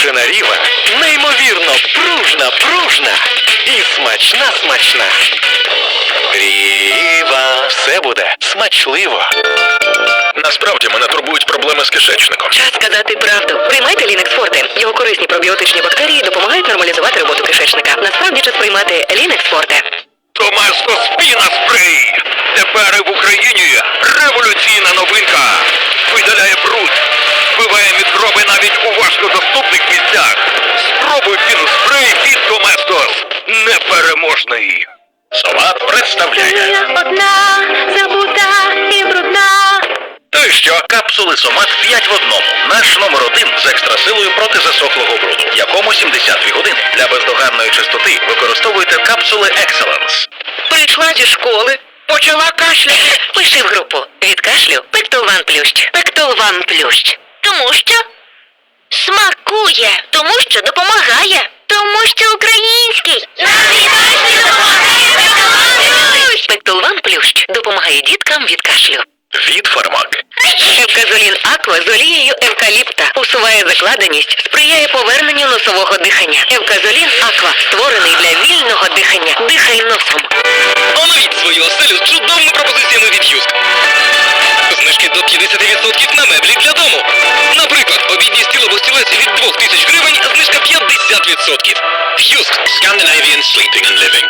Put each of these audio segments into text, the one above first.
Сметана Ріва неймовірно пружна, пружна і смачна, смачна. Ріва. Все буде смачливо. Насправді мене турбують проблеми з кишечником. Час сказати правду. Приймайте Лінекс Форте. Його корисні пробіотичні бактерії допомагають нормалізувати роботу кишечника. Насправді час приймати Лінекс Форте. Томесто спіна спрей. Непереможний. Соват представляє. одна, забута і брудна. То й що? Капсули Сомат 5 в одному. Наш номер один з екстрасилою проти засохлого бруду, якому 72 години. Для бездоганної чистоти використовуйте капсули Excellence. Прийшла зі школи, почала кашляти. Пиши в групу. Від кашлю Пектолван Плющ. Пектолван Плющ. Тому що смакує. Тому що допомагає. Тому що український. Пектолван Плющ допомагає діткам від кашлю. Від Фармак. Евказолін Аква з олією евкаліпта усуває закладеність, сприяє поверненню носового дихання. Евказолін Аква створений для вільного дихання. Дихай носом. Оновіть свою оселю з чудовими пропозиціями від Юск. Знижки до 50% на меблі для дому. Наприклад, обідній стіл або стілець від 2000 гривень, знижка 50%. Юск. Scandinavian Sleeping and Living.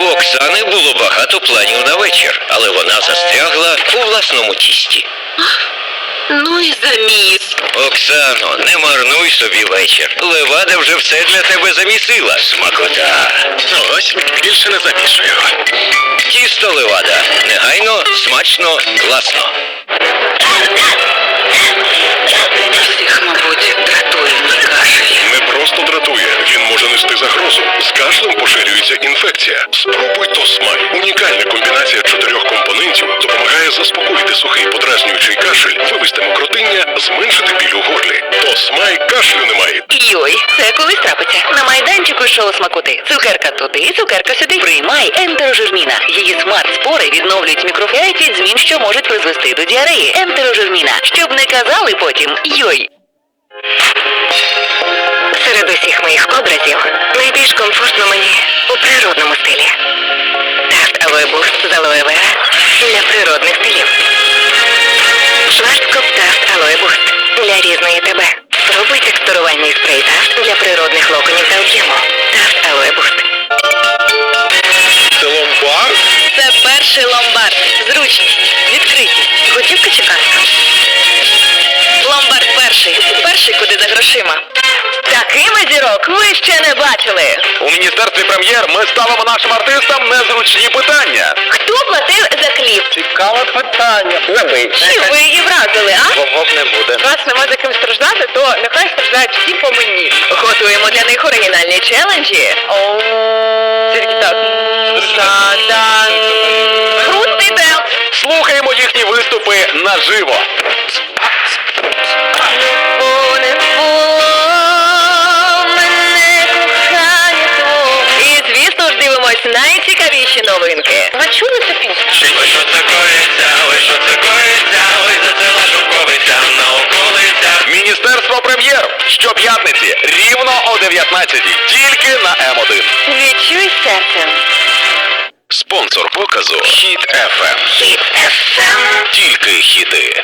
У Оксани було багато планів на вечір, але вона застрягла у власному тісті. Ну і заміс. Оксано, не марнуй собі вечір. Левада вже все для тебе замісила. Смакота. Ну ось, більше не замішую. Тісто левада. Негайно, смачно, класно. Нести загрозу. З кашлем поширюється інфекція. Спробуй Тосмай. Унікальна комбінація чотирьох компонентів допомагає заспокоїти сухий подразнюючий кашель, вивести мокротиння, зменшити біль у горлі. Тосмай кашлю немає. Йой, це колись трапиться. На майданчику шоу смакоти. Цукерка туди, цукерка сюди. Приймай ентерожирміна. Її смарт-спори відновлюють мікрофлору від змін, що можуть призвести до діареї. Ентерожирміна. Щоб не казали потім йой. Серед усіх моїх образів найбільш комфортно мені у природному стилі. Тафт алоє буст з алоє вера для природних стилів. Шварцкоп Тафт алоє буст для різної тебе. Спробуй текстурувальний спрей Тафт для природних локонів та об'єму. Тафт алоє буст. Це ломбард? Це перший ломбард. Зручність, відкритість, готівка чи картка. Ломбард перший. Перший куди за грошима. Такими зірок ви ще не бачили. У міністерстві прем'єр ми ставимо нашим артистам незручні питання. Хто платив за кліп? Цікаве питання. Забий. Чи ви її вразили, а? Вовок не буде. Раз нема за ким страждати, то нехай страждають всі по мені. Готуємо для них оригінальні челенджі. Тільки так. Хруст іде. Слухаємо їхні виступи наживо. Новинки. Ви чули цю пісню? Ой, що це коїться, ой, що це коїться, ой, за це шовковиця на околицях. Міністерство прем'єр. Щоп'ятниці рівно о 19 Тільки на М1. Відчуй серцем. Спонсор показу Хіт FM. Хіт ФМ. Тільки хіти.